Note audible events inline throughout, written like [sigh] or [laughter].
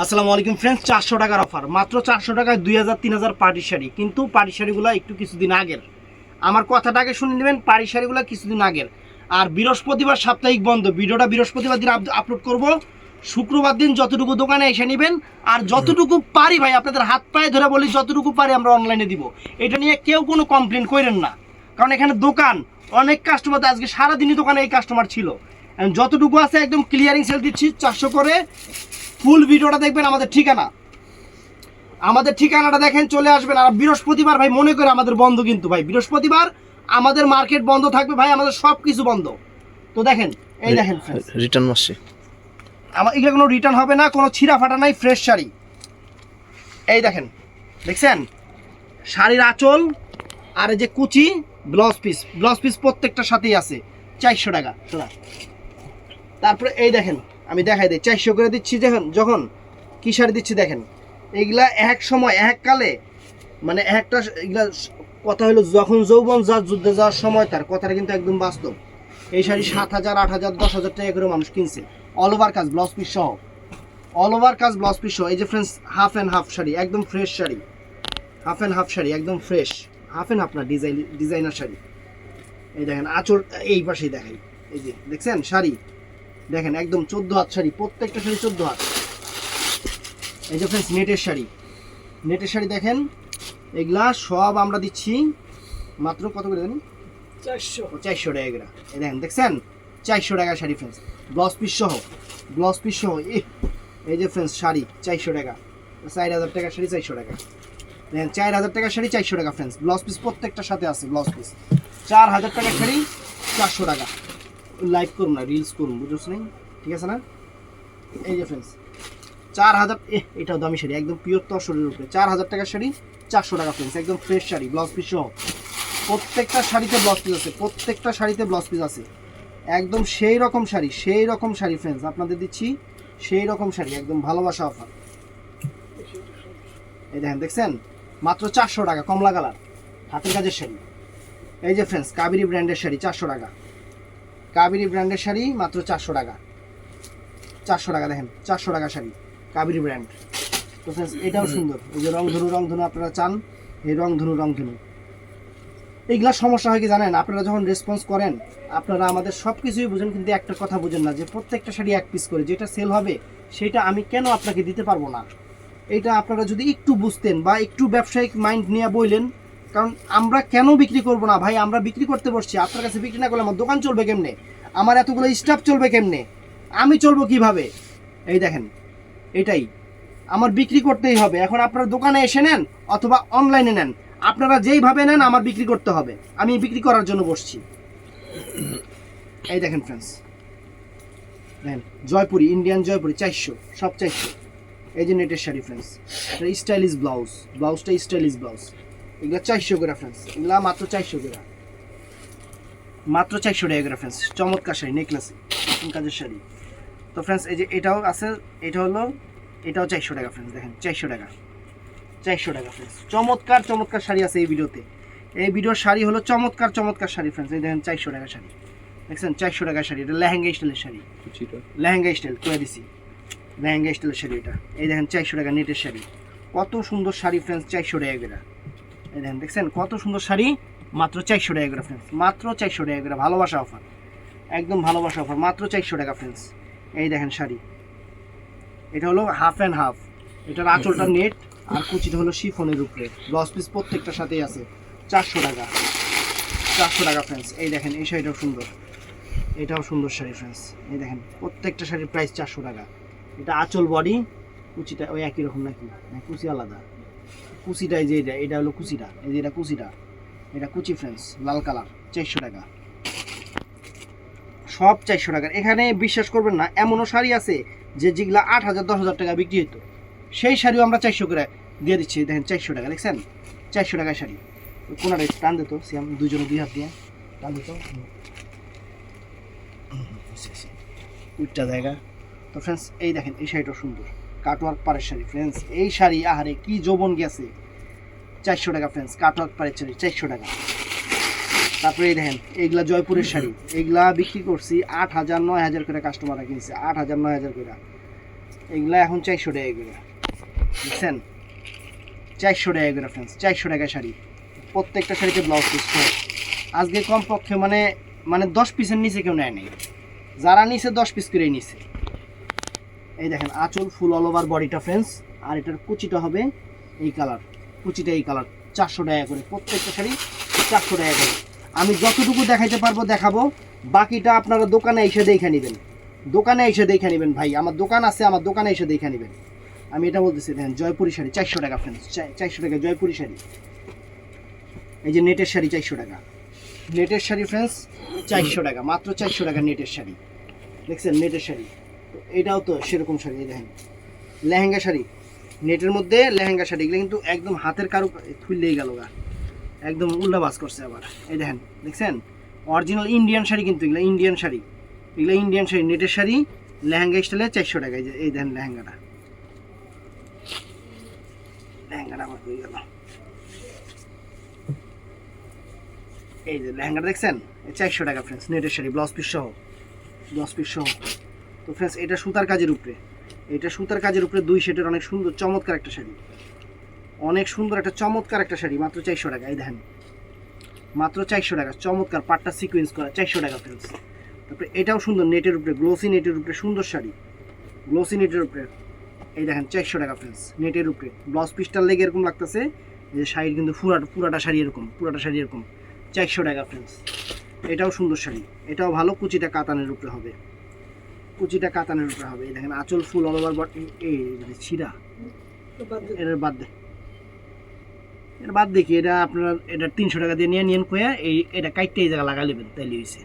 আসসালামু আলাইকুম ফ্রেন্ডস চারশো টাকার অফার মাত্র চারশো টাকায় দুই হাজার, তিন হাজার পার্টি শাড়ি। কিন্তু পাটি শাড়িগুলো একটু কিছুদিন আগের। আমার কথাটাকে শুনে নেবেন পার্টি শাড়িগুলো কিছুদিন আগের। আর বৃহস্পতিবার সাপ্তাহিক বন্ধ। ভিডিওটা বৃহস্পতিবার দিন আপ- আপলোড করব। শুক্রবার দিন যতটুকু দোকানে এসে নেবেন, আর যতটুকু পারি ভাই, আপনাদের হাত পায়ে ধরে বলি, যতটুকু পারি আমরা অনলাইনে দিব। এটা নিয়ে কেউ কোনো কমপ্লেন করেন না। কারণ এখানে দোকান, অনেক কাস্টমার আজকে সারাদিনই দোকানে এই কাস্টমার ছিল। যতটুকু আছে একদম ক্লিয়ারিং সেল দিচ্ছি চারশো করে। ফুল ভিডিওটা দেখবেন আমাদের ঠিকানা। আমাদের ঠিকানাটা দেখেন চলে আসবেন। আর বৃহস্পতিবার ভাই মনে করে আমাদের বন্ধ কিন্তু ভাই। বৃহস্পতিবার আমাদের মার্কেট বন্ধ থাকবে ভাই আমাদের সব কিছু বন্ধ। তো দেখেন এই দেখেন রিটার্ন মাসে। আমার এগুলো কোনো রিটার্ন হবে না কোনো ছিঁড়া ফাটা নাই ফ্রেশ শাড়ি। এই দেখেন দেখছেন? শাড়ির আঁচল আর এই যে কুচি ব্লাউজ পিস ব্লাউজ পিস প্রত্যেকটার সাথেই আছে চারশো টাকা। তারপরে এই দেখেন, আমি দেখাই দিই। চারশো করে দিচ্ছি দেখেন যখন কী শাড়ি দিচ্ছি দেখেন। এইগুলা এক সময়, এক কালে মানে একটা এগুলা কথা হলো যখন যৌবন যার যুদ্ধে যাওয়ার সময়, তার কথাটা কিন্তু একদম বাস্তব। এই শাড়ি সাত হাজার, আট হাজার, দশ হাজার টাকা করে মানুষ কিনছে। অল ওভার কাজ ব্লাউজ পিস সহ। অল ওভার কাজ ব্লাউজ পিস সহ। এই যে friends half and half sari, একদম fresh sari. Half and half sari, একদম ফ্রেশ হাফ অ্যান্ড হাফ না ডিজাইন ডিজাইনার শাড়ি। এই দেখেন, আঁচল, এই পাশেই দেখাই। এই যে, দেখছেন? শাড়ি। দেখেন একদম চোদ্দ হাত শাড়ি প্রত্যেকটা শাড়ি চোদ্দ হাত। এই যে ফ্রেন্ডস নেটের শাড়ি। নেটের শাড়ি দেখেন এগুলা সব আমরা দিচ্ছি মাত্র কত করে জানি? চারশো। চারশো টাকা এগুলা এই দেখেন দেখছেন? চারশো টাকা শাড়ি ফ্রেন্ডস ব্লাউজ পিস সহ ব্লাউজ পিস সহ এই যে ফ্রেন্ডস শাড়ি চারশো টাকা। চার হাজার টাকা শাড়ি চারশো টাকা। দেখেন চার হাজার টাকা শাড়ি চারশো টাকা ফ্রেন্ডস ব্লাউজ পিস প্রত্যেকটার সাথে আছে ব্লাউজ পিস চার হাজার টাকা শাড়ি চারশো টাকা। লাইভ করুন না রিলস করুন বুঝছ নেই? ঠিক আছে না? এই যে ফ্রেন্ডস চার হাজার এটাও দামি শাড়ি, একদম পিওর তসরের উপরে। চার হাজার টাকার শাড়ি, চারশো টাকা ফ্রেন্ডস একদম ফ্রেশ শাড়ি ব্লাউজ পিস সহ। প্রত্যেকটা শাড়িতে ব্লাউজ পিস আছে, প্রত্যেকটা শাড়িতে ব্লাউজ পিস আছে। একদম সেই রকম শাড়ি, সেই রকম শাড়ি ফ্রেন্ডস আপনাদের দিচ্ছি সেই রকম শাড়ি, একদম ভালোবাসা অফার এই দেখেন, দেখছেন? মাত্র চারশো টাকা, কমলা কালার, হাতের কাজের শাড়ি। এই যে ফ্রেন্ডস কাবেরি ব্র্যান্ডের শাড়ি, চারশো টাকা। কাবেরি ব্র্যান্ডের শাড়ি মাত্র চারশো টাকা। চারশো টাকা দেখেন, চারশো টাকা শাড়ি, কাবেরি ব্র্যান্ড। তো ফ্রেন্ডস এটাও সুন্দর। এই যে রংধনু রংধনু আপনারা চান, এই রংধনু রংধনু এইগুলা সমস্যা হয় কি জানেন? আপনারা যখন রেসপন্স করেন, আপনারা আমাদের সব কিছুই বুঝেন, কিন্তু একটা কথা বুঝেন না যে প্রত্যেকটা শাড়ি এক পিস করে, যেটা সেল হবে, সেটা আমি কেন আপনাকে দিতে পারব না? এটা আপনারা যদি একটু বুঝতেন বা একটু ব্যবসায়িক মাইন্ড নিয়ে বললেন কারণ আমরা কেন বিক্রি করব না? ভাই, আমরা বিক্রি করতে বসছি। আপনার কাছে বিক্রি না করলে আমার দোকান চলবে কেমনে? আমার এতগুলো স্টাফ চলবে কেমনে? আমি চলবো কীভাবে? এই দেখেন, এটাই। আমার বিক্রি করতেই হবে। এখন আপনারা দোকানে এসে নেন অথবা অনলাইনে নেন। আপনারা যেইভাবে নেন, আমার বিক্রি করতে হবে। আমি বিক্রি করার জন্য বসছি। এই দেখেন ফ্রেন্ডস দেখেন, জয়পুরি ইন্ডিয়ান জয়পুরি, চারশো, সব চারশো। এই যে নেটের শাড়ি ফ্রেন্ডস এটা স্টাইলিশ ব্লাউজ ব্লাউজটা স্টাইলিশ ব্লাউজ এগুলো চারশো করে ফ্রেন্ডস এগুলো মাত্র চারশো করে। মাত্র চারশো টাকা করে ফ্রেন্ডস চমৎকার শাড়ি নেকলেস কাজের শাড়ি। তো ফ্রেন্ডস এই যে এটাও আছে এটা হলো এটাও চারশো টাকা ফ্রেন্ডস দেখেন চারশো টাকা। চারশো টাকা ফ্রেন্ডস চমৎকার চমৎকার শাড়ি আছে এই ভিডিওতে। এই ভিডিওর শাড়ি হলো চমৎকার চমৎকার শাড়ি ফ্রেন্ডস এই দেখেন চারশো টাকা শাড়ি। দেখছেন? চারশো টাকা শাড়ি এটা লেহেঙ্গা স্টাইলের শাড়ি। লেহেঙ্গা স্টাইল করে দিছি। লেহেঙ্গা স্টাইলের শাড়ি এটা। এই দেখেন চারশো টাকা নেটের শাড়ি। কত সুন্দর শাড়ি ফ্রেন্ডস চারশো টাকা দেখেন দেখছেন? কত সুন্দর শাড়ি। মাত্র চারশো টাকা করে ফ্রেন্ডস মাত্র চারশো টাকা করে ভালোবাসা অফার একদম ভালোবাসা অফার মাত্র চারশো টাকা ফ্রেন্ডস এই দেখেন শাড়ি। এটা হলো হাফ অ্যান্ড হাফ এটার আঁচলটা নেট আর কুচিটা হলো শিফনের উপরে। ব্লাউজ পিস প্রত্যেকটার সাথেই আছে। চারশো টাকা। চারশো টাকা ফ্রেন্ডস এই দেখেন এই শাড়িটাও সুন্দর। এটাও সুন্দর শাড়ি ফ্রেন্ডস এই দেখেন প্রত্যেকটা শাড়ির প্রাইস চারশো টাকা। এটা আঁচল বডি কুচিটা ওই একই রকম নাকি? কুচি আলাদা। কুচিটা এই যে এটা এটা হলো কুচিটা এই যে এটা কুচিটা এটা কুচি ফ্রেন্ডস লাল কালার চারশো টাকা সব চারশো টাকার এখানে বিশ্বাস করবেন না এমনও শাড়ি আছে যে যেগুলা আট হাজার দশ হাজার টাকা বিক্রি হতো সেই শাড়িও আমরা চারশো করে দিয়ে দিচ্ছি দেখেন চারশো টাকা দেখছেন চারশো টাকার শাড়ি কোনাটা টান দিত সিয়াম দুজনে দুই হাত দিয়ে টান দিত উইটটা জায়গা তো ফ্রেন্ডস এই দেখেন এই শাড়িটা সুন্দর কাটওয়ার্ক পাড়ের শাড়ি। ফ্রেন্ডস এই শাড়ি আহারে কি যৌবন গেছে? চারশো টাকা ফ্রেন্ডস কাটওয়ার্ক পাড়ের শাড়ি, চারশো টাকা। তারপরে এই দেখেন, এইগুলা জয়পুরের শাড়ি। এইগুলা বিক্রি করছি আট হাজার, নয় হাজার করে কাস্টমাররা কিনছে। আট হাজার, নয় হাজার করে। এগুলা এখন চারশো টাকা করে। বুঝছেন? চারশো টাকা করে ফ্রেন্ডস চারশো টাকা শাড়ি। প্রত্যেকটা শাড়িতে ব্লাউজ পিস আজকে কমপক্ষে মানে মানে দশ পিসের নিচে কেউ নেয় নেই। যারা নিচে দশ পিস করেই নিছে। এই দেখেন, আঁচল ফুল অল ওভার বডিটা ফ্রেন্ডস আর এটার কুচিটা হবে এই কালার কুচিটা এই কালার চারশো টাকা করে, প্রত্যেকটা শাড়ি চারশো টাকা করে। আমি যতটুকু দেখাইতে পারব দেখাবো, বাকিটা আপনারা দোকানে এসে দেখে নেবেন। দোকানে এসে দেখে নেবেন ভাই, আমার দোকান আছে, আমার দোকানে এসে দেখে নেবেন। আমি এটা বলতেছি, দেখেন, জয়পুরি শাড়ি, চারশো টাকা ফ্রেন্ডস চারশো টাকা, জয়পুরি শাড়ি। এই যে নেটের শাড়ি, চারশো টাকা। নেটের শাড়ি ফ্রেন্ডস চারশো টাকা, মাত্র চারশো টাকা নেটের শাড়ি। দেখছেন, নেটের শাড়ি। এটাও তো সেরকম শাড়ি দেখেন লেহেঙ্গা। শাড়ি। নেটের মধ্যে লেহেঙ্গা শাড়ি, এগুলো কিন্তু একদম হাতের কারও খুললেই গেল গা। একদম উল্টা বাস করছে আবার। এই দেখেন, দেখছেন? অরিজিনাল ইন্ডিয়ান শাড়ি কিন্তু এগুলো ইন্ডিয়ান শাড়ি। এগুলো ইন্ডিয়ান শাড়ি, নেটের শাড়ি, লেহেঙ্গা স্টাইলে চারশো টাকা, এই দেখেন লেহেঙ্গাটা। লেহেঙ্গাটা আমার হয়ে গেল। এই যে লেহেঙ্গাটা দেখছেন? চারশো টাকা ফ্রেন্ডস নেটের শাড়ি ব্লাউজ পিস সহ। ব্লাউজ পিস সহ। তো ফ্রেন্ডস, এটা সুতার কাজের উপরে। এটা সুতার কাজের উপরে দুই শেটের অনেক সুন্দর, চমৎকার একটা শাড়ি। অনেক সুন্দর একটা চমৎকার একটা শাড়ি, মাত্র চারশো টাকা, এই দেখেন। মাত্র চারশো টাকা, চমৎকার পাটটা সিকোয়েন্স করা, চারশো টাকা ফ্রেন্ডস। তারপরে এটাও সুন্দর, নেটের উপরে গ্লোসি নেটের উপরে সুন্দর শাড়ি। গ্লোসি নেটের উপরে, এই দেখেন, চারশো টাকা ফ্রেন্ডস, নেটের উপরে। ব্লাউজ পিসটার লেগে এরকম লাগতেছে, যে শাড়ির কিন্তু পুরাটা পুরাটা শাড়ি এরকম, পুরাটা শাড়ি এরকম। চারশো টাকা ফ্রেন্ডস, এটাও সুন্দর শাড়ি। এটাও ভালো, কুচিটা কাতানের উপরে হবে। কুচিটা কাতানের উপরে হবে। এই দেখেন আঁচল ফুল অল ওভার বডি এই মানে ছিঁড়া এটার বাদ দে। এটা বাদ দেখি এটা আপনার এটা তিনশো টাকা দিয়ে নিয়ে নিয়েন কয়ে এই এটা কাইটটা এই জায়গায় লাগা নেবেন তাইলে হয়েছে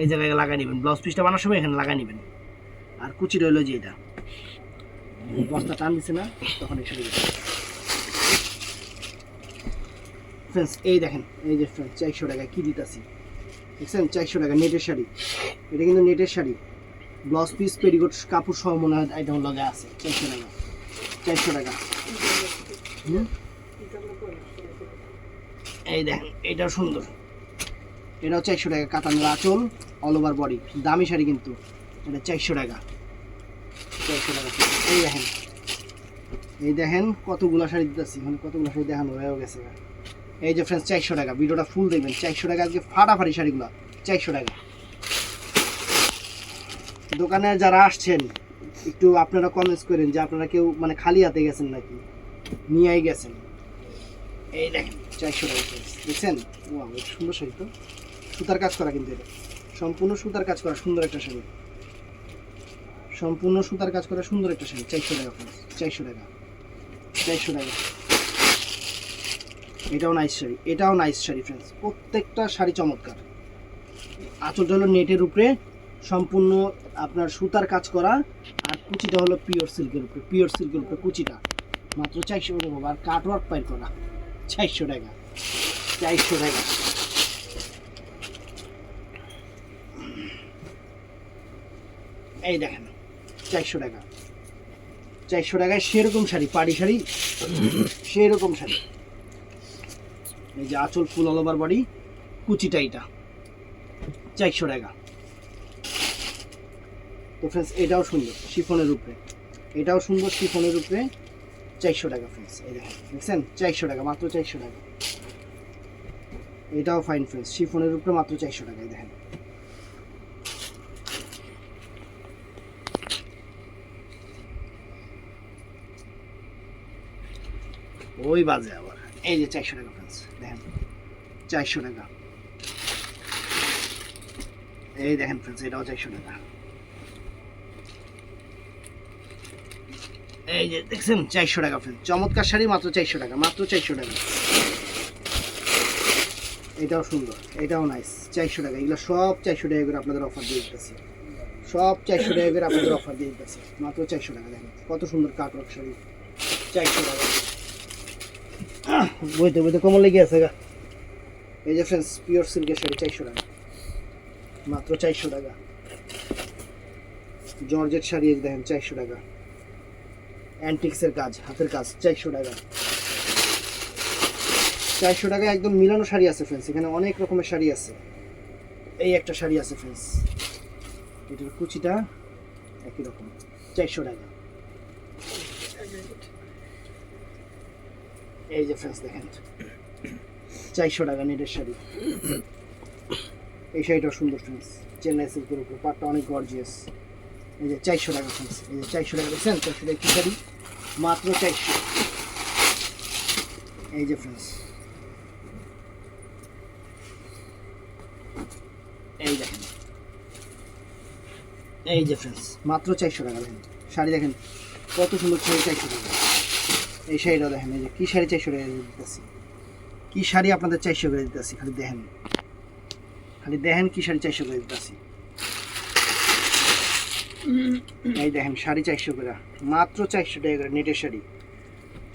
এই জায়গায় লাগা নেবেন ব্লাউজ পিসটা বানার সময় এখানে লাগা নেবেন। আর কুচি রইল যে এটা। বস্তা টান দিছে না তখন এসে ফ্রেন্ডস এই দেখেন এই যে ফ্রেন্ডস চারশো টাকা কী দিতেছি? দেখছেন? চারশো টাকা নেটের শাড়ি। এটা কিন্তু নেটের শাড়ি। ব্লাউজ পিস পেরিকোট কাপড় সহ মনে হয় আইটেম লগে আছে। চারশো টাকা। চারশো টাকা। এই দেখেন এটাও সুন্দর। এটাও চারশো টাকা, কাতানের আঁচল অল ওভার বডি দামি শাড়ি কিন্তু। এটা চারশো টাকা। চারশো টাকা। এই দেখেন। এই দেখেন কতগুলো শাড়ি দিতেছি। মানে কতগুলো শাড়ি দেখানো হয়েও গেছে। এই যে ফ্রেন্ডস চারশো টাকা। ভিডিওটা ফুল দেখবেন। চারশো টাকা আজকে ফাটাফাটি শাড়িগুলো। চারশো টাকা। দোকানে যারা আসছেন, একটু আপনারা কমেন্টস করেন যে আপনারা কেউ মানে খালি হাতে গেছেন নাকি? নিয়েই গেছেন। এই দেখেন, চারশো টাকা দেখছেন? ও সুন্দর শাড়ি তো। সুতার কাজ করা কিন্তু এটা। সম্পূর্ণ সুতার কাজ করা, সুন্দর একটা শাড়ি। সম্পূর্ণ সুতার কাজ করা, সুন্দর একটা শাড়ি, চারশো টাকা চারশো টাকা। চারশো টাকা। এটাও নাইস শাড়ি, এটাও নাইস শাড়ি ফ্রেন্ডস প্রত্যেকটা শাড়ি চমৎকার। আঁচলটা হলো নেটের উপরে সম্পূর্ণ আপনার সুতার কাজ করা আর কুচিটা হলো পিওর সিল্কের উপরে পিওর সিল্কের উপরে কুচিটা। মাত্র চারশো টাকা আর কাটওয়ার্ক পাই করা, চারশো টাকা চারশো টাকা। এই দেখেন, চারশো টাকা। চারশো টাকায় সেরকম শাড়ি, পাড়ি শাড়ি, সেরকম শাড়ি। এই যে আঁচল ফুল অল ওভার বডি কুচিটা এটা চারশো টাকা। তো ফ্রেন্ডস এটাও সুন্দর, শিফনের উপরে। এটাও সুন্দর, শিফনের উপরে চারশো টাকা ফ্রেন্ডস এই দেখেন, দেখছেন? চারশো টাকা, মাত্র চারশো টাকা। এটাও ফাইন ফ্রেন্ডস শিফনের উপরে মাত্র চারশো টাকা, এই দেখেন। ওই বাজে আবার। এই যে চারশো টাকা ফ্রেন্ডস দেখেন, চারশো টাকা। এই দেখেন ফ্রেন্ডস এটাও চারশো টাকা। এই যে দেখছেন, চারশো টাকা ফ্রেন্ড চমৎকার শাড়ি, মাত্র চারশো টাকা, মাত্র চারশো টাকা। এটাও সুন্দর, এটাও নাইস চারশো টাকা। এগুলো সব চারশো টাকা করে আপনাদের অফার দিয়ে দিতেছি। সব চারশো টাকা করে আপনাদের অফার দিয়ে দিতেছি। মাত্র চারশো টাকা, দেখেন কত সুন্দর কাটওয়ার্ক শাড়ি। চারশো টাকা। [coughs] বইতে বইতে কমল লেগে আছে গা। এই যে ফ্রেন্ডস পিওর সিল্কের শাড়ি, চারশো টাকা। মাত্র চারশো টাকা। জর্জেট শাড়ি দেখেন, চারশো টাকা। অ্যান্টিক্সের কাজ, হাতের কাজ, চারশো টাকা। চারশো টাকায় একদম মিলানো শাড়ি আছে ফ্রেন্ডস এখানে অনেক রকমের শাড়ি আছে। এই একটা শাড়ি আছে ফ্রেন্ডস এটার কুচিটা একই রকম, চারশো টাকা। এই যে ফ্রেন্ডস দেখেন। চারশো টাকা নেটের শাড়ি। এই শাড়িটাও সুন্দর ফ্রেন্ডস চেন্নাই সিল্কের উপর, পাটটা অনেক গর্জিয়াস এই যে চারশো টাকা ফ্রেন্ডস এই যে চারশো টাকা দেখছেন? চারশো টাকা কি মাত্র চারশো। এই যে ফ্রেন্ডস এই দেখেন। এই যে ফ্রেন্ডস মাত্র চারশো টাকা দেখেন। শাড়ি দেখেন, কত সুন্দর শাড়ি চারশো টাকা। এই শাড়িটাও দেখেন, এই যে কী শাড়ি চারশো টাকা দিতেছি। কী শাড়ি আপনাদের চারশো করে দিতেছি? খালি দেখেন। খালি দেখেন কী শাড়ি চারশো করে দিতেছি। এই দেখেন, শাড়ি চারশো করে। মাত্র চারশো টাকা করে নেটের শাড়ি।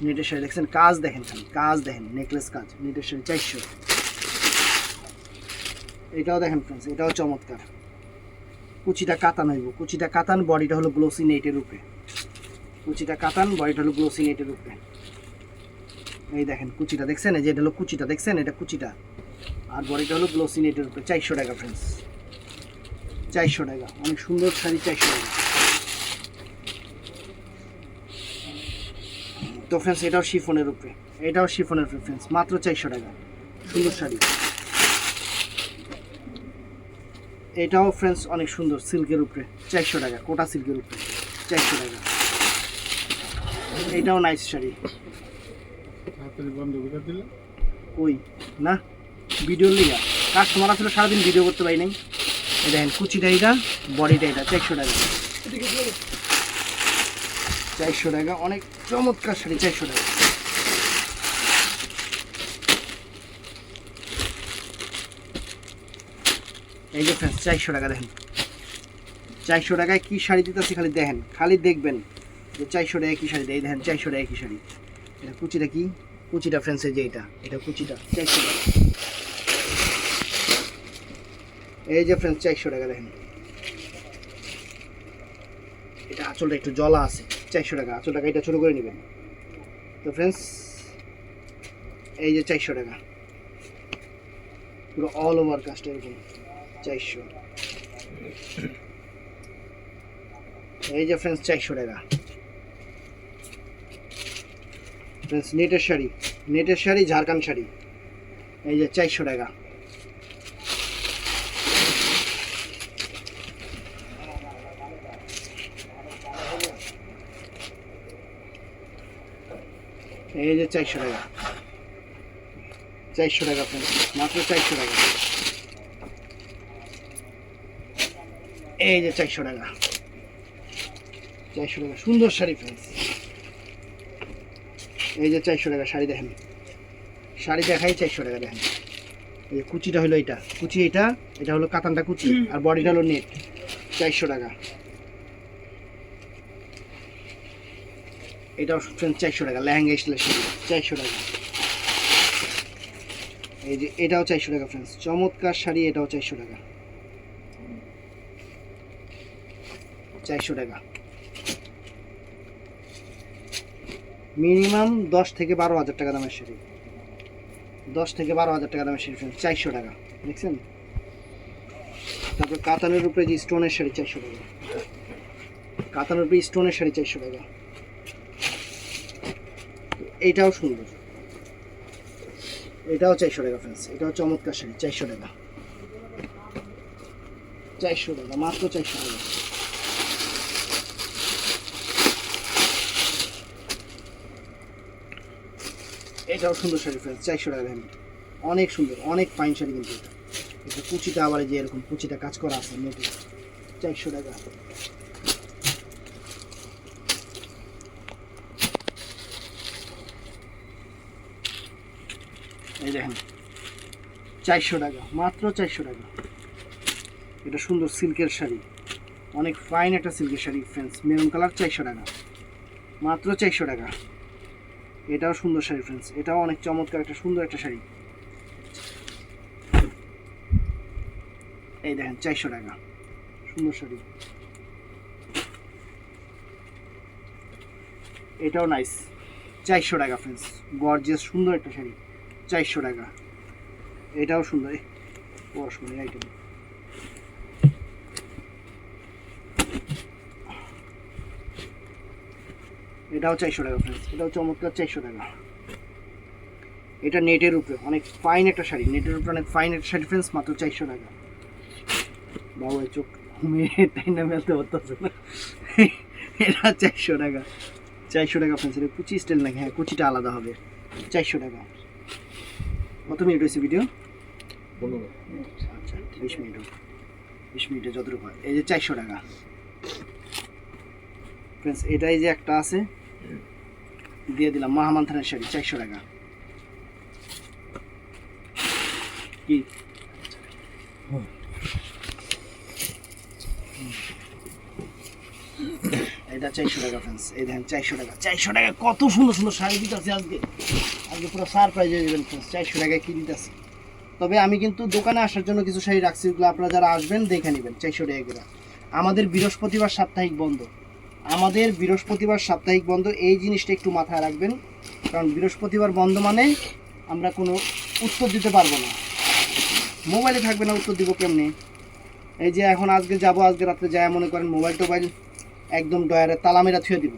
নেটের শাড়ি, দেখছেন, কাজ দেখেন খালি, কাজ দেখেন নেকলেস কাজ, নেটের শাড়ি চারশো। এটাও দেখেন ফ্রেন্ডস এটাও চমৎকার। কুচিটা কাতান হইব। কুচিটা কাতান, বডিটা হলো গ্লোসি নেটের উপরে। কুচিটা কাতান, বডিটা হলো গ্লোসি নেটের উপরে। এই দেখেন, কুচিটা দেখছেন? এই যে এটা হলো কুচিটা, দেখছেন? এটা কুচিটা। আর বডিটা হলো গ্লোসি নেটের উপরে। চারশো টাকা ফ্রেন্ডস চারশো টাকা। অনেক সুন্দর শাড়ি চারশো টাকা। তো ফ্রেন্ডস এটাও শিফনের উপরে। এটাও শিফনের উপরে ফ্রেন্ডস মাত্র চারশো টাকা। সুন্দর শাড়ি। এটাও ফ্রেন্ডস অনেক সুন্দর সিল্কের উপরে। চারশো টাকা কোটা সিল্কের উপরে। চারশো টাকা। এটাও নাইস শাড়ি। ওই না? ভিডিও লিগা? কাস্টমার আসলে সারাদিন ভিডিও করতে পারি নাই। দেখেন কুচিটা এটা বডিটা এটা চারশো টাকা। চারশো টাকা, অনেক চমৎকার শাড়ি, চারশো টাকা। এই যে ফ্রেন্ডস চারশো টাকা দেখেন। চারশো টাকায় কি শাড়ি দিতেছি খালি দেখেন, খালি দেখবেন যে চারশো টাকায় কি শাড়ি দেয়। দেখেন, চারশো টাকায় কি শাড়ি? এটা কুচিটা কি? কুচিটা ফ্রেন্ডসের যে এটা এটা কুচিটা, চারশো টাকা। এই যে ফ্রেন্ডস চারশো টাকা দেখেন। এটা আঁচলটা একটু জলা আছে, চারশো টাকা আঁচল টাকা এটা ছোটো করে নেবেন। তো ফ্রেন্ডস এই যে চারশো টাকা। পুরো অল ওভার কাজটা এরকম চারশো। এই যে ফ্রেন্ডস চারশো টাকা। ফ্রেন্ডস নেটের শাড়ি নেটের শাড়ি ঝাড়খান্ড শাড়ি। এই যে চারশো টাকা। এই যে চারশো টাকা। চারশো টাকা মাত্র চারশো টাকা। এই যে চারশো টাকা। চারশো টাকা, সুন্দর শাড়ি ফ্রেন্ডস এই যে চারশো টাকা শাড়ি দেখেন। শাড়ি দেখাই চারশো টাকা দেখেন। এই যে কুচিটা হলো এটা। কুচি এটা এটা হলো কাতানটা কুচি। আর বডিটা হলো নেট। চারশো টাকা। এটাও ফ্রেন্ড চারশো টাকা, লেহেঙ্গা স্টাইলের শাড়ি, চারশো টাকা। এই যে এটাও চারশো টাকা ফ্রেন্ডস চমৎকার শাড়ি, এটাও চারশো টাকা। চারশো টাকা। মিনিমাম দশ থেকে বারো হাজার টাকা দামের শাড়ি। দশ থেকে বারো হাজার টাকা দামের শাড়ি ফ্রেন্ডস চারশো টাকা। দেখছেন? তারপর কাতানের উপরে যে স্টোনের শাড়ি, চারশো টাকা। কাতানের উপরে স্টোনের শাড়ি, চারশো টাকা। এইটাও সুন্দর। এটাও চারশো টাকা ফ্রেন্ডস এটাও চমৎকার শাড়ি, চারশো টাকা। চারশো টাকা, মাত্র চারশো টাকা। এটাও সুন্দর শাড়ি ফ্রেন্ডস চারশো টাকা দেখেন অনেক সুন্দর, অনেক ফাইন শাড়ি কিন্তু এটা। এটা কুচিটা আবার যে এরকম কুচিটা কাজ করা আছে নেটে চারশো টাকা। এই দেখেন। চারশো টাকা, মাত্র চারশো টাকা। এটা সুন্দর সিল্কের শাড়ি। অনেক ফাইন একটা সিল্কের শাড়ি ফ্রেন্ডস মেরুন কালার চারশো টাকা। মাত্র চারশো টাকা। এটাও সুন্দর শাড়ি ফ্রেন্ডস এটাও অনেক চমৎকার একটা সুন্দর একটা শাড়ি। এই দেখেন, চারশো টাকা। সুন্দর শাড়ি। এটাও নাইস চারশো টাকা ফ্রেন্ডস গর্জিয়াস সুন্দর একটা শাড়ি। চারশো টাকা। এটাও সুন্দর। এ, আইটেম এটাও চারশো টাকা ফ্রেন্ডস এটাও চমৎকার চারশো টাকা। এটা নেটের উপরে অনেক ফাইন একটা শাড়ি। নেটের উপরে অনেক ফাইন একটা শাড়ি ফ্রেন্ডস মাত্র চারশো টাকা। বাবু চোখ ঘুমিয়ে টাইনা মেলতে না। এটা চারশো টাকা। চারশো টাকা ফ্রেন্ডস এটা কুচি স্টাইল নাকি? হ্যাঁ কুচিটা আলাদা হবে। চারশো টাকা। কত মিনিট হয়েছে ভিডিও আচ্ছা বিশ মিনিট। বিশ মিনিটে যতটুকু হয়। এই যে চারশো টাকা। ফ্রেন্ডস এটাই যে একটা আছে দিয়ে দিলাম মহামান থানের শাড়ি চারশো টাকা। কি? এটা চারশো টাকা ফ্রেন্ডস এই দেখেন চারশো টাকা চারশো টাকা, কত সুন্দর সুন্দর শাড়ি দিতেছে আজকে। আজকে পুরো সারপ্রাইজ হয়ে যাবেন চারশো টাকায় কি দিতেছে। তবে আমি কিন্তু দোকানে আসার জন্য কিছু শাড়ি রাখছি, ওগুলো আপনারা যারা আসবেন দেখে নেবেন, চারশো টাকা করে। আমাদের বৃহস্পতিবার সাপ্তাহিক বন্ধ। আমাদের বৃহস্পতিবার সাপ্তাহিক বন্ধ, এই জিনিসটা একটু মাথায় রাখবেন। কারণ বৃহস্পতিবার বন্ধ মানে আমরা কোনো উত্তর দিতে পারব না। মোবাইলে থাকবে না উত্তর দিব কেমনি? এই যে এখন আজকে যাব, আজকে রাত্রে যায় মনে করেন মোবাইল টোবাইল একদম ডয়ারে তালা মেরা থুয়ে দিব।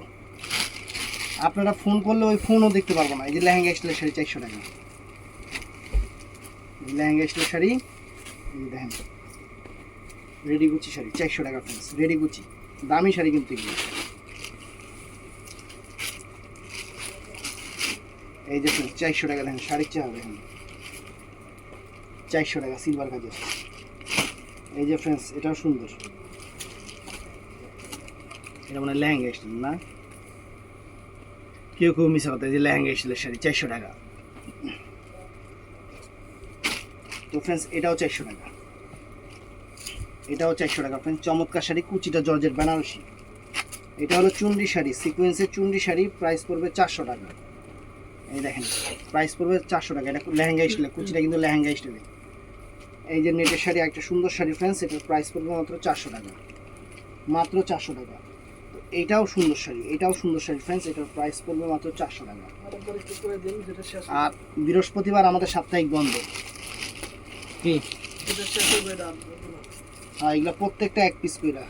আপনারা ফোন করলে ওই ফোনও দেখতে পারব না। এই যে লেহেঙ্গা স্টাইলের শাড়ি চারশো টাকা। লেহেঙ্গা স্টাইলের শাড়ি দেখেন, রেডি গুচি শাড়ি, চারশো টাকা ফ্রেন্ডস রেডি গুচি। দামি শাড়ি কিন্তু এগুলো। এই যে চারশো টাকা দেখেন, শাড়ির চেহারা দেখেন। চারশো টাকা সিলভার কাজের। এই যে ফ্রেন্ডস এটাও সুন্দর। এটা মানে লেহেঙ্গা স্টাইল না? কেউ কেউ মিশা কথা যে লেহেঙ্গা স্টাইলের শাড়ি, চারশো টাকা। তো ফ্রেন্ডস এটাও চারশো টাকা। এটাও চারশো টাকা। ফ্রেন্ডস চমৎকার শাড়ি, কুচিটা জর্জের বেনারসি। এটা হলো চুন্ডি শাড়ি সিকোয়েন্সের চুন্ডি শাড়ি প্রাইস পড়বে চারশো টাকা। এই দেখেন প্রাইস পড়বে চারশো টাকা। এটা লেহেঙ্গা স্টাইলে কুচিটা কিন্তু লেহেঙ্গা স্টাইলে এই যে নেটের শাড়ি একটা সুন্দর শাড়ি ফ্রেন্ডস এটার প্রাইস পড়বে মাত্র চারশো টাকা। মাত্র চারশো টাকা। তো এইটাও সুন্দর শাড়ি এটাও সুন্দর শাড়ি ফ্রেন্ডস এটার প্রাইস পড়বে মাত্র চারশো টাকা। আর বৃহস্পতিবার আমাদের সাপ্তাহিক বন্ধ। কি? হ্যাঁ এগুলো প্রত্যেকটা এক পিস কইরা।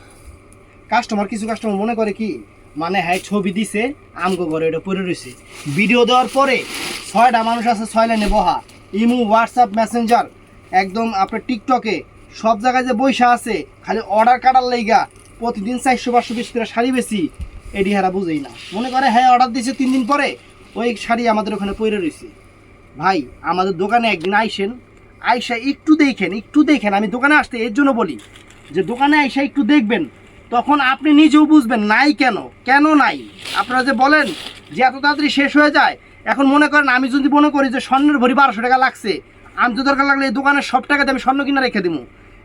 কাস্টমার কিছু কাস্টমার মনে করে কি মানে হ্যাঁ ছবি দিছে আমগো ঘরে এটা পরে রয়েছে ভিডিও দেওয়ার পরে ছয়টা মানুষ আছে ছয় লাইনে বহা। ইমু হোয়াটসঅ্যাপ মেসেঞ্জার একদম আপনার টিকটকে সব জায়গায় যে বৈশা আছে খালি অর্ডার কাটার লাইগা প্রতিদিন চারশো, পাঁচশো পিস করে শাড়ি বেশি এডি হারা বুঝেই না। মনে করে হ্যাঁ অর্ডার দিয়েছে তিন দিন পরে, ওই শাড়ি আমাদের ওখানে পরে রয়েছে ভাই, আমাদের দোকানে একদিন আইসেন, আইসা একটু দেখেন একটু দেখেন, আমি দোকানে আসতে এর জন্য বলি, যে দোকানে আইসা একটু দেখবেন, তখন আপনি নিজেও বুঝবেন নাই কেন কেন নাই? আপনারা যে বলেন যে এত তাড়াতাড়ি শেষ হয়ে যায়, এখন মনে করেন আমি যদি মনে করি যে স্বর্ণের ভরি বারোশো টাকা লাগছে, আমি তো দরকার লাগলে এই দোকানের সব টাকাতে আমি স্বর্ণ কিনে রেখে দেবো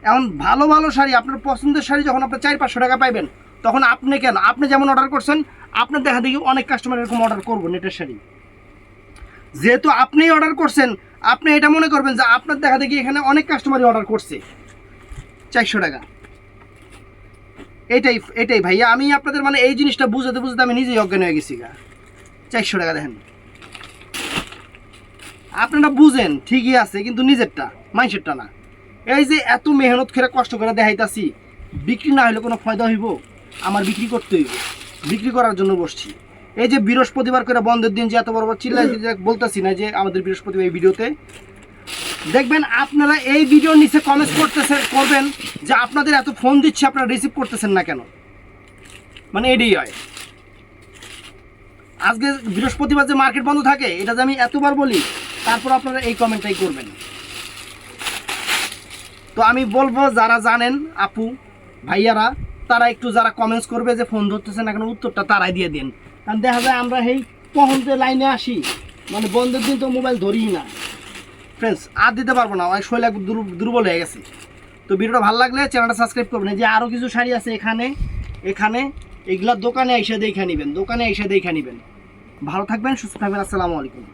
এখন ভালো ভালো শাড়ি, আপনার পছন্দের শাড়ি যখন আপনার চার পাঁচশো টাকা পাইবেন, তখন আপনি কেন? আপনি যেমন অর্ডার করছেন আপনার দেখা দেখি অনেক কাস্টমার এরকম অর্ডার করব নেটের শাড়ি। যেহেতু আপনিই অর্ডার করছেন, আপনি এটা মনে করবেন যে আপনার দেখা দেখি এখানে অনেক কাস্টমারই অর্ডার করছে। চারশো টাকা। এটাই এটাই ভাইয়া, আমি আপনাদের মানে এই জিনিসটা বুঝাতে বুঝতে আমি নিজেই অজ্ঞান হয়ে গেছি গা। চারশো টাকা দেখেন। আপনারা বুঝেন, ঠিকই আছে, কিন্তু নিজেরটা মাইসেরটা না। এই যে এত মেহনত করে কষ্ট করে দেখাইতাছি, বিক্রি না হলে কোনো ফায়দা হইব? আমার বিক্রি করতে হইব। বিক্রি করার জন্য বসছি। এই যে বৃহস্পতিবার করে বন্ধের দিন যে এত বড় বড় চিল্লাই বলতেছি না যে আমাদের বৃহস্পতিবার এই ভিডিওতে, দেখবেন আপনারা এই ভিডিওর নিচে কমেন্ট করতেছেন করবেন যে আপনাদের এত ফোন দিচ্ছে, আপনারা রিসিভ করতেছেন না কেন? মানে এটাই হয়। আজকে বৃহস্পতিবার যে মার্কেট বন্ধ থাকে, এটা যে আমি এতবার বলি, তারপর আপনারা এই কমেন্টটাই করবেন। তো আমি বলব, যারা জানেন আপু, ভাইয়ারা, তারা একটু যারা কমেন্টস করবে যে ফোন ধরতেছেন এখন উত্তরটা তারাই দিয়ে দিন। কারণ দেখা যায় আমরা এই পহনতে লাইনে আসি মানে বন্ধের দিন তো মোবাইল ধরিই না। ফ্রেন্ডস আর দিতে পারব না ওই শৈল দুর্বল হয়ে গেছে। তো ভিডিওটা ভালো লাগলে চ্যানেলটা সাবস্ক্রাইব করবেন। যে আরও কিছু শাড়ি আছে এখানে এখানে এগুলা দোকানে এসে দেখে নেবেন, দোকানে এসে দেখে নেবেন। ভালো থাকবেন, সুস্থ থাকবেন, আসসালামু আলাইকুম।